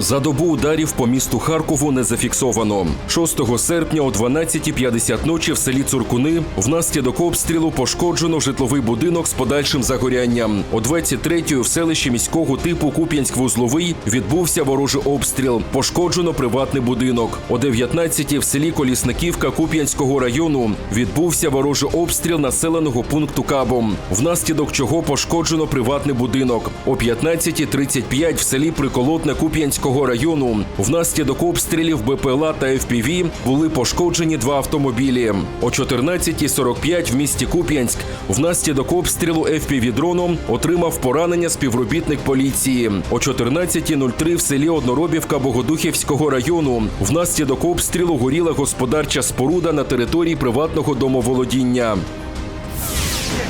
За добу ударів по місту Харкову не зафіксовано. 6 серпня о 12.50 ночі в селі Цуркуни внаслідок обстрілу пошкоджено житловий будинок з подальшим загорянням. О 23.00 в селищі міського типу Куп'янськ-Вузловий відбувся ворожий обстріл. Пошкоджено приватний будинок. О 19.00 в селі Колісниківка Куп'янського району відбувся ворожий обстріл населеного пункту Кабом, внаслідок чого пошкоджено приватний будинок. О 15.35 в селі Приколотне Куп'янського району внаслідок обстрілів БПЛА та ФПВ були пошкоджені два автомобілі. О 14.45 в місті Куп'янськ внаслідок обстрілу ФПВ дроном отримав поранення співробітник поліції. О 14.03 в селі Одноробівка Богодухівського району внаслідок обстрілу горіла господарча споруда на території приватного домоволодіння.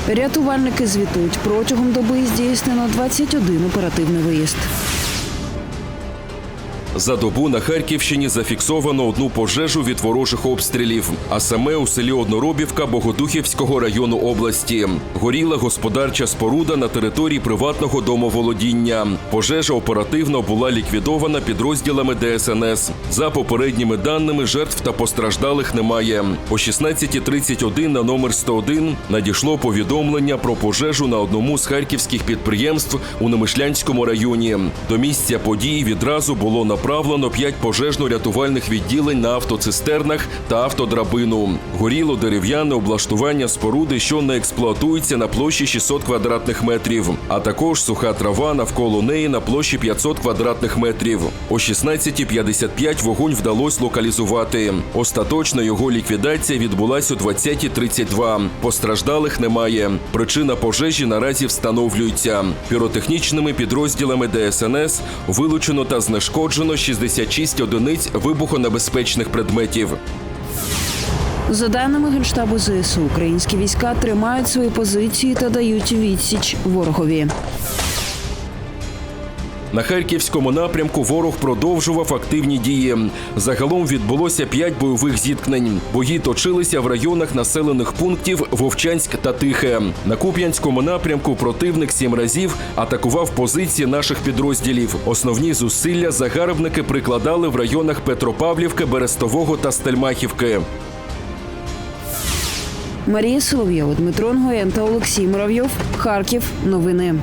Рятувальники звітують протягом доби здійснено 21 оперативний виїзд. За добу на Харківщині зафіксовано одну пожежу від ворожих обстрілів, а саме у селі Одноробівка Богодухівського району області. Горіла господарча споруда на території приватного домоволодіння. Пожежа оперативно була ліквідована підрозділами ДСНС. За попередніми даними, жертв та постраждалих немає. О 16.31 на номер 101 надійшло повідомлення про пожежу на одному з харківських підприємств у Немишлянському районі. До місця події відразу було направлено п'ять пожежно-рятувальних відділень на автоцистернах та автодрабину. Горіло дерев'яне облаштування споруди, що не експлуатується на площі 600 квадратних метрів, а також суха трава навколо неї на площі 500 квадратних метрів. О 16.55 вогонь вдалося локалізувати. Остаточно його ліквідація відбулася о 20.32. Постраждалих немає. Причина пожежі наразі встановлюється. Піротехнічними підрозділами ДСНС вилучено та знешкоджено 66 одиниць вибухонебезпечних предметів. За даними Генштабу ЗСУ, українські війська тримають свої позиції та дають відсіч ворогові. На харківському напрямку ворог продовжував активні дії. Загалом відбулося п'ять бойових зіткнень. Бої точилися в районах населених пунктів Вовчанськ та Тихе. На Куп'янському напрямку противник сім разів атакував позиції наших підрозділів. Основні зусилля загарбники прикладали в районах Петропавлівки, Берестового та Стельмахівки. Марія Соловйова, Дмитро Нгоєн та Олексій Муравйов. Харків. Новини.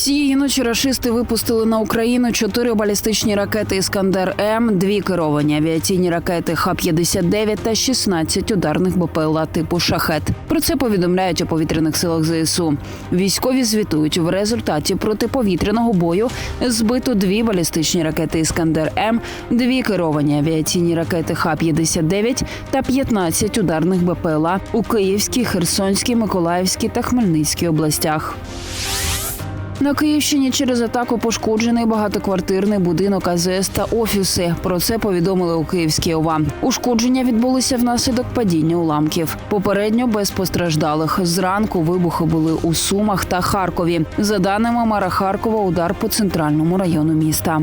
Цієї ночі рашисти випустили на Україну чотири балістичні ракети Іскандер М, дві керовані авіаційні ракети Х-59 та 16 ударних БПЛА типу Шахет. Про це повідомляють у повітряних силах ЗСУ. Військові звітують в результаті протиповітряного бою збито дві балістичні ракети Іскандер М, дві керовані авіаційні ракети Х-59 та 15 ударних БПЛА у Київській, Херсонській, Миколаївській та Хмельницькій областях. На Київщині через атаку пошкоджений багатоквартирний будинок АЗС та офіси. Про це повідомили у Київській ОВА. Ушкодження відбулися внаслідок падіння уламків. Попередньо без постраждалих. Зранку вибухи були у Сумах та Харкові. За даними мера Харкова, удар по центральному району міста.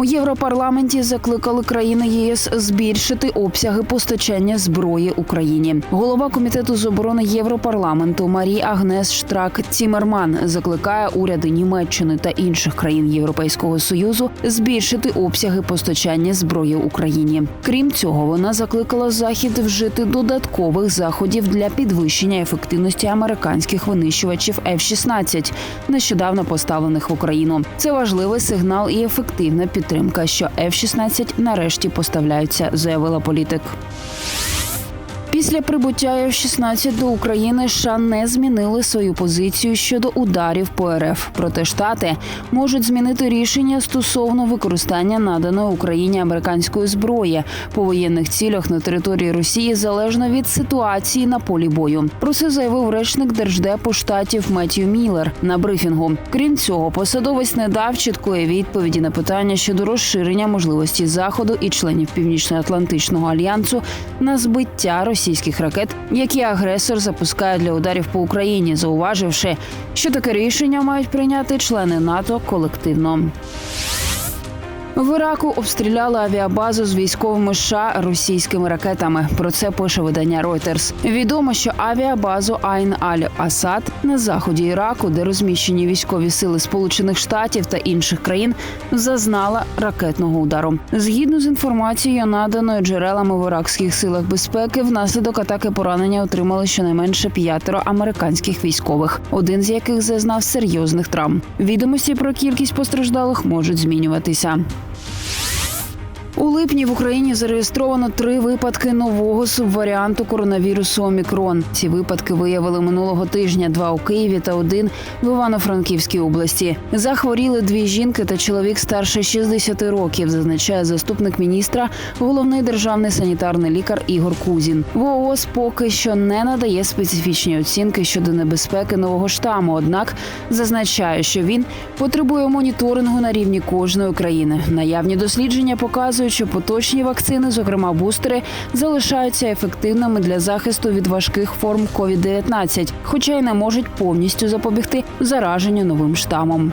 У Європарламенті закликали країни ЄС збільшити обсяги постачання зброї Україні. Голова комітету з оборони Європарламенту Марі Агнес Штрак Цімерман закликає уряди Німеччини та інших країн Європейського союзу збільшити обсяги постачання зброї Україні. Крім цього, вона закликала захід вжити додаткових заходів для підвищення ефективності американських винищувачів F-16, нещодавно поставлених в Україну. Це важливий сигнал і ефективна підтримка, що F-16 нарешті поставляються, заявила політик. Після прибуття F-16 до України США не змінили свою позицію щодо ударів по РФ. Проте штати можуть змінити рішення стосовно використання наданої Україні американської зброї по воєнних цілях на території Росії залежно від ситуації на полі бою. Про це заявив речник держдепу штатів Меттью Міллер на брифінгу. Крім цього, посадовець не дав чіткої відповіді на питання щодо розширення можливості заходу і членів Північно-Атлантичного альянсу на збиття російських ракет, які агресор запускає для ударів по Україні, зауваживши, що таке рішення мають прийняти члени НАТО колективно. В Іраку обстріляли авіабазу з військовими США російськими ракетами. Про це пише видання Reuters. Відомо, що авіабазу Айн Аль Асад на заході Іраку, де розміщені військові сили Сполучених Штатів та інших країн, зазнала ракетного удару. Згідно з інформацією, наданою джерелами в іракських силах безпеки, внаслідок атаки поранення отримали щонайменше п'ятеро американських військових, один з яких зазнав серйозних травм. Відомості про кількість постраждалих можуть змінюватися. У липні в Україні зареєстровано три випадки нового субваріанту коронавірусу Омікрон. Ці випадки виявили минулого тижня: два у Києві та один в Івано-Франківській області. Захворіли дві жінки та чоловік старше 60 років, зазначає заступник міністра, головний державний санітарний лікар Ігор Кузін. ВООЗ поки що не надає специфічні оцінки щодо небезпеки нового штаму. Однак зазначає, що він потребує моніторингу на рівні кожної країни. Наявні дослідження показують, що поточні вакцини, зокрема бустери, залишаються ефективними для захисту від важких форм COVID-19, хоча й не можуть повністю запобігти зараженню новим штамом.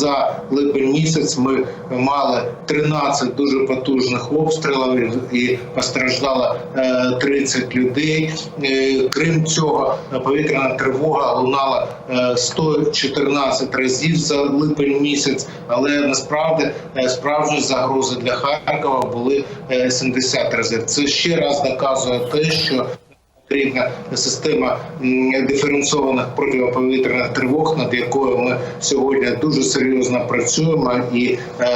За липень місяць ми мали 13 дуже потужних обстрілів і постраждало е, 30 людей. Е, Крім цього, повітряна тривога лунала е, 114 разів за липень місяць, але насправді е, справжні загрози для Харкова були е, 70 разів. Це ще раз доказує те, що потрібна система диференційованих протиповітряних тривог, над якою ми сьогодні дуже серйозно працюємо і е,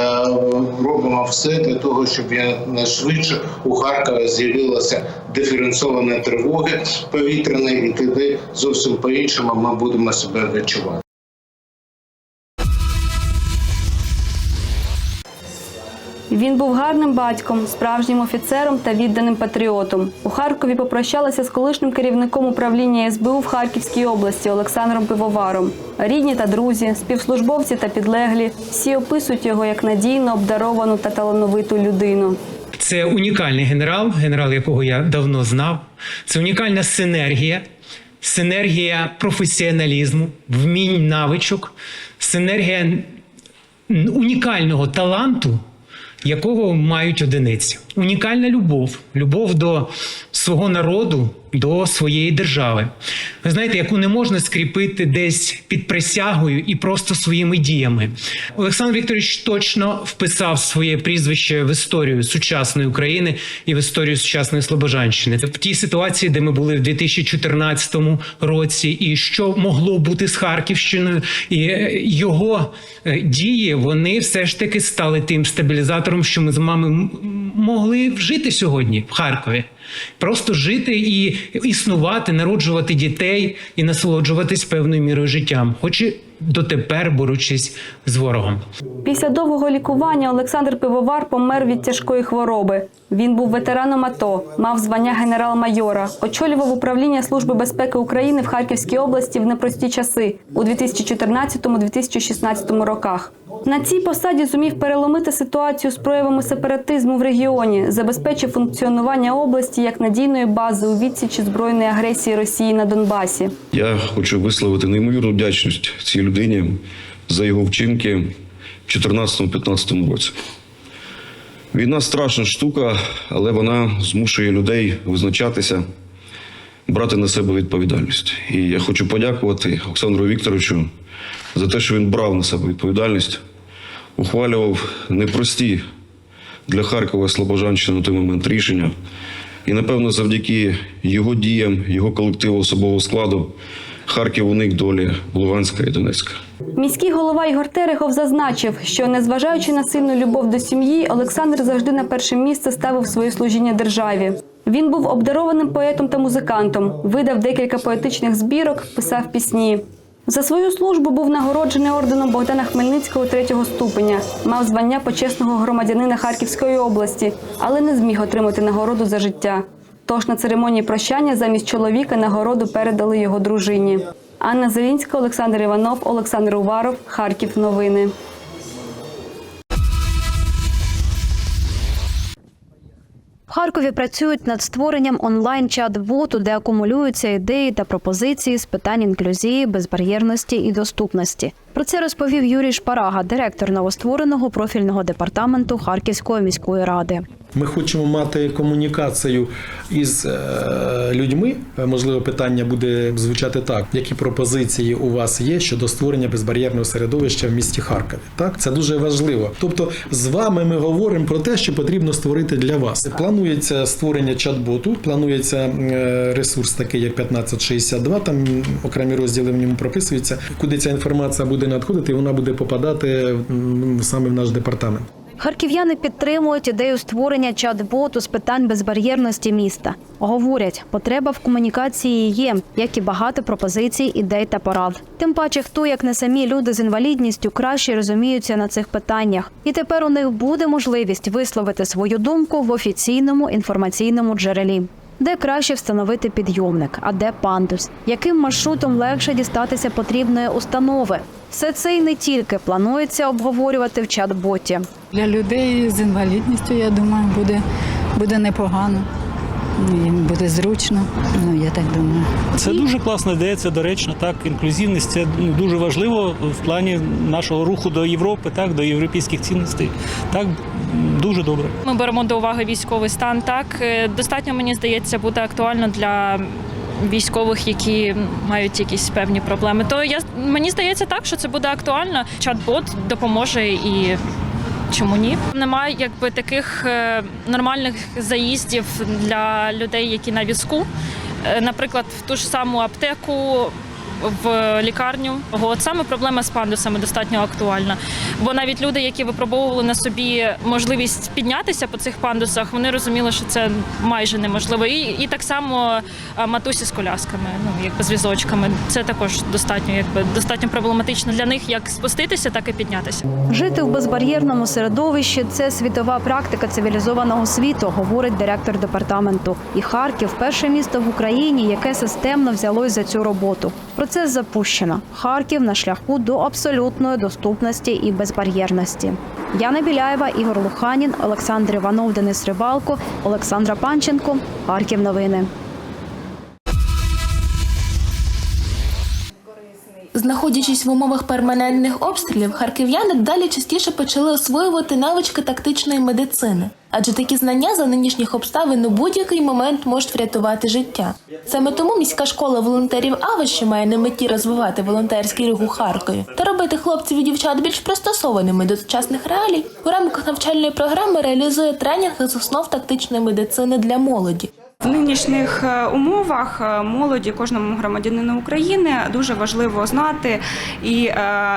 робимо все для того, щоб найшвидше у Харкові з'явилася диференційовані тривоги повітряні, і тоді зовсім по-іншому ми будемо себе відчувати. Він був гарним батьком, справжнім офіцером та відданим патріотом. У Харкові попрощалися з колишнім керівником управління СБУ в Харківській області Олександром Пивоваром. Рідні та друзі, співслужбовці та підлеглі всі описують його як надійно обдаровану та талановиту людину. Це унікальний генерал, генерал якого я давно знав. Це унікальна синергія, синергія професіоналізму, вмінь навичок, синергія унікального таланту, якого мають одиниці. Унікальна любов, любов до свого народу, до своєї держави. Ви знаєте, яку не можна скріпити десь під присягою і просто своїми діями. Олександр Вікторович точно вписав своє прізвище в історію сучасної України і в історію сучасної Слобожанщини. В тій ситуації, де ми були в 2014 році, і що могло бути з Харківщиною, і е, його е, дії вони все ж таки стали тим стабілізатором, що ми з вами м- могли вжити сьогодні в Харкові. Просто жити і існувати, народжувати дітей і насолоджуватись певною мірою життям, хоч і дотепер борючись з ворогом. Після довгого лікування Олександр Пивовар помер від тяжкої хвороби. Він був ветераном АТО, мав звання генерал-майора, очолював управління Служби безпеки України в Харківській області в непрості часи у 2014-2016 роках. На цій посаді зумів переломити ситуацію з проявами сепаратизму в регіоні, забезпечив функціонування області як надійної бази у відсічі збройної агресії Росії на Донбасі. Я хочу висловити неймовірну вдячність цій людині за його вчинки в 2014-2015 році. Війна страшна штука, але вона змушує людей визначатися, брати на себе відповідальність. І я хочу подякувати Олександру Вікторовичу за те, що він брав на себе відповідальність, ухвалював непрості для Харкова і Слобожанщини на той момент рішення. І, напевно, завдяки його діям, його колективу особового складу, Харків уник долі Луганська і Донецька. Міський голова Ігор Терехов зазначив, що незважаючи на сильну любов до сім'ї, Олександр завжди на перше місце ставив своє служіння державі. Він був обдарованим поетом та музикантом, видав декілька поетичних збірок, писав пісні. За свою службу був нагороджений орденом Богдана Хмельницького третього ступеня, мав звання почесного громадянина Харківської області, але не зміг отримати нагороду за життя. Тож на церемонії прощання замість чоловіка нагороду передали його дружині. Анна Зелінська, Олександр Іванов, Олександр Уваров, Харків. Новини. Харкові працюють над створенням онлайн-чат-боту, де акумулюються ідеї та пропозиції з питань інклюзії, безбар'єрності і доступності. Про це розповів Юрій Шпарага, директор новоствореного профільного департаменту Харківської міської ради. Ми хочемо мати комунікацію із е, людьми. Е, Можливо, питання буде звучати так: які пропозиції у вас є щодо створення безбар'єрного середовища в місті Харкові? Так, це дуже важливо. Тобто, з вами ми говоримо про те, що потрібно створити для вас. Планується створення чат-боту, планується е, ресурс такий, як 1562. Там окремі розділи в ньому прописуються, куди ця інформація буде надходити, вона буде попадати саме в наш департамент. Харків'яни підтримують ідею створення чат-боту з питань безбар'єрності міста. Говорять, потреба в комунікації є, як і багато пропозицій, ідей та порад. Тим паче, хто як не самі люди з інвалідністю краще розуміються на цих питаннях. І тепер у них буде можливість висловити свою думку в офіційному інформаційному джерелі. Де краще встановити підйомник, а де пандус? Яким маршрутом легше дістатися потрібної установи? Все це й не тільки планується обговорювати в чат-боті. Для людей з інвалідністю, я думаю, буде, буде непогано. Їм буде зручно, ну я так думаю. Це дуже класна ідея, це доречно. Так, інклюзивність це ну, дуже важливо в плані нашого руху до Європи, так, до європейських цінностей. Так, дуже добре. Ми беремо до уваги військовий стан. Так Е, достатньо мені здається буде актуально для військових, які мають якісь певні проблеми. То я мені здається так, що це буде актуально. Чат-бот допоможе і. Чому ні? Немає якби таких е, нормальних заїздів для людей, які на візку. Е, Наприклад, в ту ж саму аптеку, в лікарню. От саме проблема з пандусами достатньо актуальна. Бо навіть люди, які випробовували на собі можливість піднятися по цих пандусах, вони розуміли, що це майже неможливо. І, і так само матусі з колясками, ну якби з візочками. Це також достатньо, якби достатньо проблематично для них як спуститися, так і піднятися. Жити в безбар'єрному середовищі це світова практика цивілізованого світу, говорить директор департаменту. І Харків перше місто в Україні, яке системно взялось за цю роботу. Процес запущено. Харків на шляху до абсолютної доступності і безбар'єрності. Яна Біляєва, Ігор Луханін, Олександр Іванов, Денис Рибалко, Олександра Панченко. Харків новини. Знаходячись в умовах перманентних обстрілів, харків'яни далі частіше почали освоювати навички тактичної медицини, адже такі знання за нинішніх обставин у будь-який момент можуть врятувати життя. Саме тому міська школа волонтерів АВА, має на меті розвивати волонтерський рух у Харкові та робити хлопців і дівчат більш пристосованими до сучасних реалій, у рамках навчальної програми реалізує тренінг з основ тактичної медицини для молоді. Нинішніх е, умовах е, молоді кожному громадянину України дуже важливо знати і е,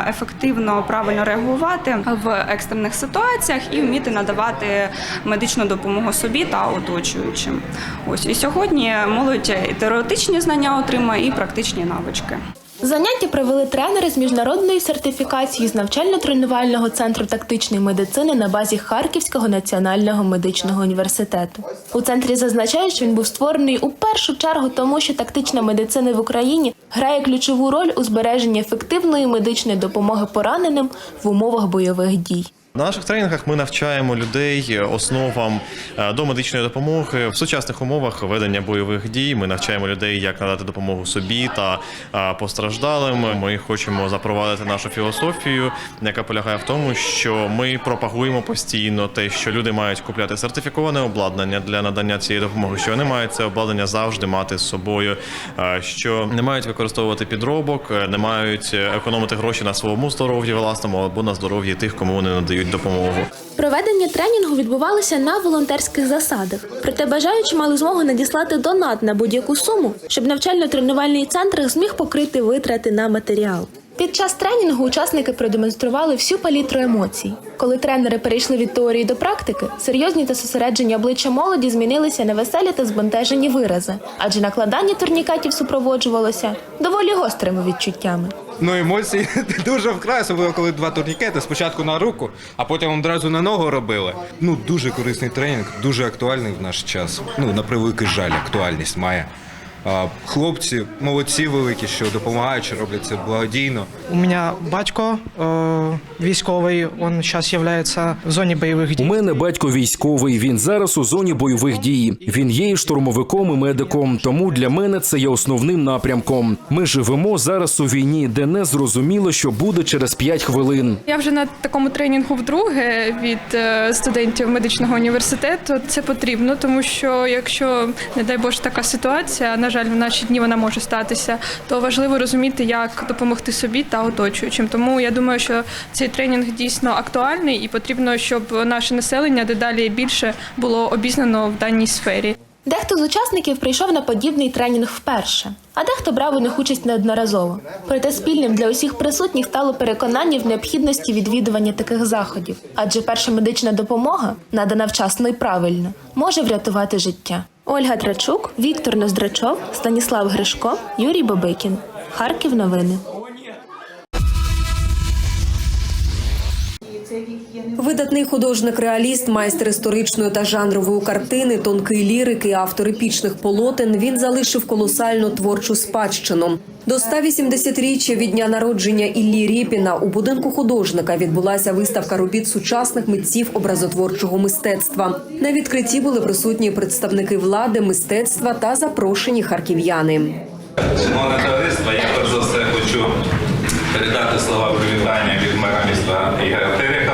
ефективно правильно реагувати в екстрених ситуаціях і вміти надавати медичну допомогу собі та оточуючим. Ось і сьогодні молодь і теоретичні знання отримає і практичні навички. Заняття провели тренери з міжнародної сертифікації з навчально-тренувального центру тактичної медицини на базі Харківського національного медичного університету. У центрі зазначають, що він був створений у першу чергу тому, що тактична медицина в Україні грає ключову роль у збереженні ефективної медичної допомоги пораненим в умовах бойових дій. На наших тренінгах ми навчаємо людей основам е, до медичної допомоги в сучасних умовах ведення бойових дій. Ми навчаємо людей, як надати допомогу собі та е, постраждалим. Ми хочемо запровадити нашу філософію, яка полягає в тому, що ми пропагуємо постійно те, що люди мають купляти сертифіковане обладнання для надання цієї допомоги, що вони мають це обладнання завжди мати з собою, е, що не мають використовувати підробок, не мають економити гроші на своєму здоров'ї власному або на здоров'ї тих, кому вони надають надають допомогу. Проведення тренінгу відбувалося на волонтерських засадах. Проте бажаючі мали змогу надіслати донат на будь-яку суму, щоб навчально-тренувальний центр зміг покрити витрати на матеріал. Під час тренінгу учасники продемонстрували всю палітру емоцій. Коли тренери перейшли від теорії до практики, серйозні та зосереджені обличчя молоді змінилися на веселі та збентежені вирази, адже накладання турнікетів супроводжувалося доволі гострими відчуттями. Ну, емоції дуже вкрай, особливо коли два турнікети. Спочатку на руку, а потім одразу на ногу робили. Ну, дуже корисний тренінг, дуже актуальний в наш час. Ну, на превеликий жаль, актуальність має. Хлопці, молодці великі, що допомагають, що роблять це благодійно. У меня батько э, військовий, он сейчас является в зоні бойових У мене батько військовий. Він зараз у зоні бойових дій. Він є і штурмовиком, і медиком. Тому для мене це є основним напрямком. Ми живемо зараз у війні, де не зрозуміло, що буде через 5 хвилин. Я вже на такому тренінгу вдруге від е, студентів медичного університету. Це потрібно, тому що якщо, не дай Боже, така ситуація, на жаль, в наші дні вона може статися, то важливо розуміти, як допомогти собі та оточуючим. Тому я думаю, що цей тренінг дійсно актуальний і потрібно, щоб наше населення дедалі більше було обізнано в даній сфері. Дехто з учасників прийшов на подібний тренінг вперше, а дехто брав у них участь неодноразово. Проте спільним для усіх присутніх стало переконання в необхідності відвідування таких заходів, адже перша медична допомога, надана вчасно і правильно, може врятувати життя. Ольга Трачук, Віктор Ноздрачов, Станіслав Гришко, Юрій Бабикін. Харків новини. Видатний художник-реаліст, майстер історичної та жанрової картини, тонкий лірики, автор епічних полотен. Він залишив колосальну творчу спадщину. До 180-річчя від дня народження Іллі Рєпіна у будинку художника відбулася виставка робіт сучасних митців образотворчого мистецтва. На відкритті були присутні представники влади, мистецтва та запрошені харків'яни. Шановне товариство, я перш за все хочу передати слова привітання від мера міста Ігоря подякувати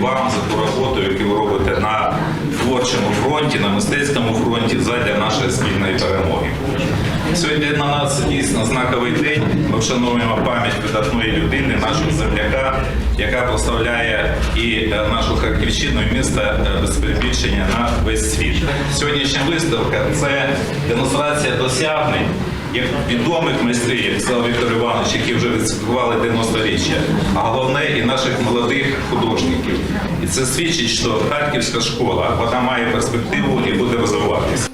вам за ту роботу, яку ви робите на творчому фронті, на мистецькому фронті задля нашої спільної перемоги. Сьогодні на нас дійсно знаковий день. Ми вшановуємо пам'ять видатної людини, нашого земляка, яка прославляє і е, нашу Харківщину, і місто е, без перебільшення на весь світ. Сьогоднішня виставка це демонстрація досягнень як відомих майстрів, як сказав Віктор Іванович, які вже відсвяткували 90-річчя, а головне і наших молодих художників. І це свідчить, що харківська школа вона має перспективу і буде розвиватися.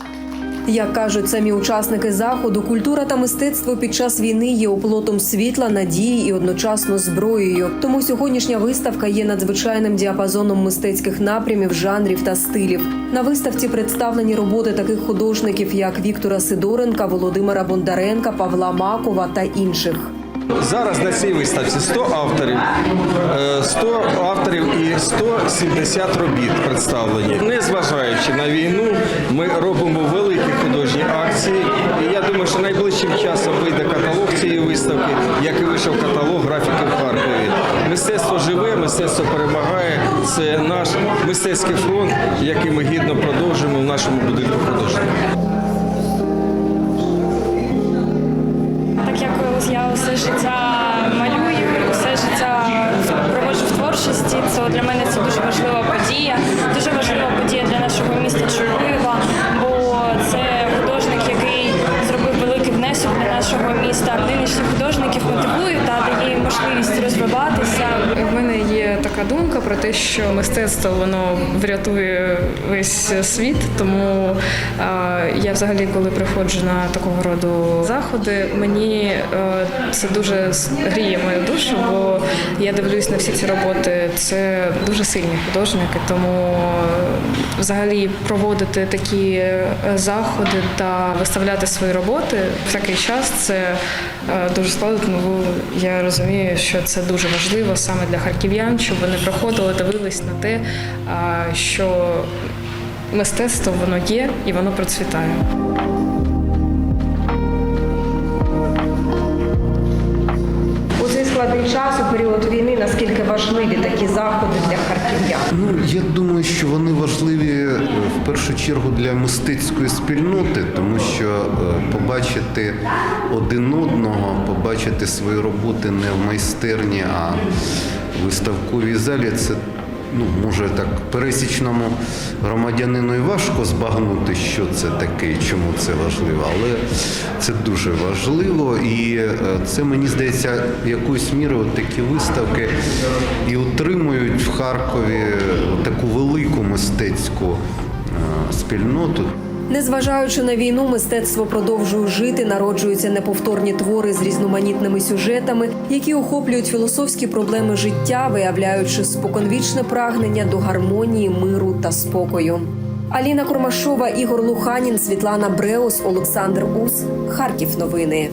Як кажуть самі учасники заходу, культура та мистецтво під час війни є оплотом світла, надії і одночасно зброєю. Тому сьогоднішня виставка є надзвичайним діапазоном мистецьких напрямів, жанрів та стилів. На виставці представлені роботи таких художників, як Віктора Сидоренка, Володимира Бондаренка, Павла Макова та інших. Зараз на цій виставці 100 авторів, е, 100 авторів і 170 робіт представлені. Незважаючи на війну, ми робимо великі художні акції. І я думаю, що найближчим часом вийде каталог цієї виставки, як і вийшов каталог графіки в Харкові. Мистецтво живе, мистецтво перемагає. Це наш мистецький фронт, який ми гідно продовжуємо в нашому будинку художників. Так як я усе життя малюю, усе життя проводжу в творчості, то для мене це дуже важлива подія. Дуже важлива подія для нашого міста Чугуєва, бо це художник, який зробив великий внесок для нашого міста. Нинішній художників думка про те, що мистецтво воно врятує весь світ. Тому е, я взагалі, коли приходжу на такого роду заходи, мені е, це дуже гріє мою душу, бо я дивлюсь на всі ці роботи. Це дуже сильні художники, тому е, взагалі проводити такі заходи та виставляти свої роботи в такий час це дуже складно. Тому я розумію, що це дуже важливо саме для харків'ян, щоб вони приходили, дивились на те, що мистецтво воно є і воно процвітає. У цей складний час у період війни. Наскільки важливі такі заходи для харків'ян? Ну, я думаю, що вони важливі е, в першу чергу для мистецької спільноти, тому що е, побачити один одного, побачити свої роботи не в майстерні, а виставковій залі це. Ну, може так пересічному громадянину і важко збагнути, що це таке і чому це важливо, але це дуже важливо, і е, це мені здається, якоюсь мірою такі виставки і утримують в Харкові таку велику мистецьку е, спільноту. Незважаючи на війну, мистецтво продовжує жити, народжуються неповторні твори з різноманітними сюжетами, які охоплюють філософські проблеми життя, виявляючи споконвічне прагнення до гармонії, миру та спокою. Аліна Курмашова, Ігор Луханін, Світлана Бреус, Олександр Ус. Харків. Новини.